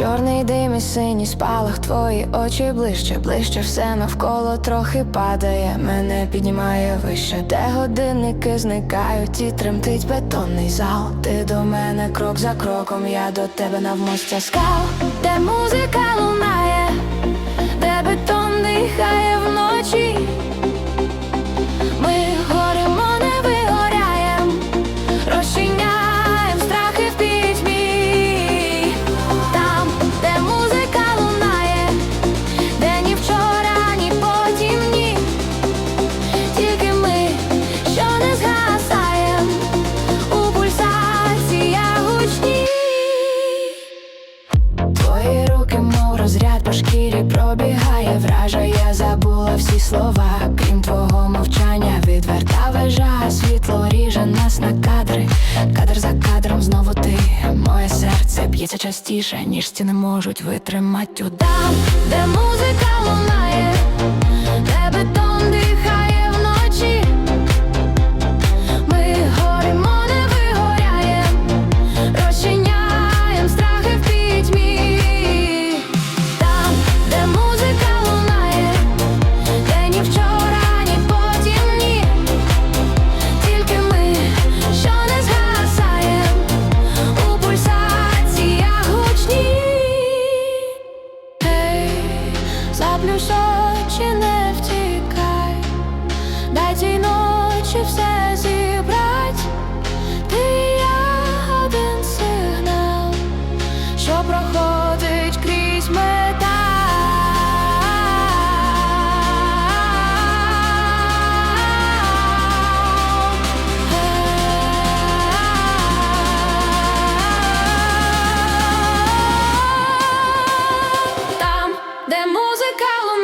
Чорний дим і синій спалах, твої очі ближче, ближче все навколо трохи падає, мене піднімає вище, де годинники зникають і тремтить бетонний зал. Ти до мене крок за кроком, я до тебе навмостя скал, де музика б'ється частіше, ніж стіни можуть витримати. Удар, де музика лунає, заплющ не втікай, дай цій все зібрать, ти я сигнал, що проходить крізь мене. чекало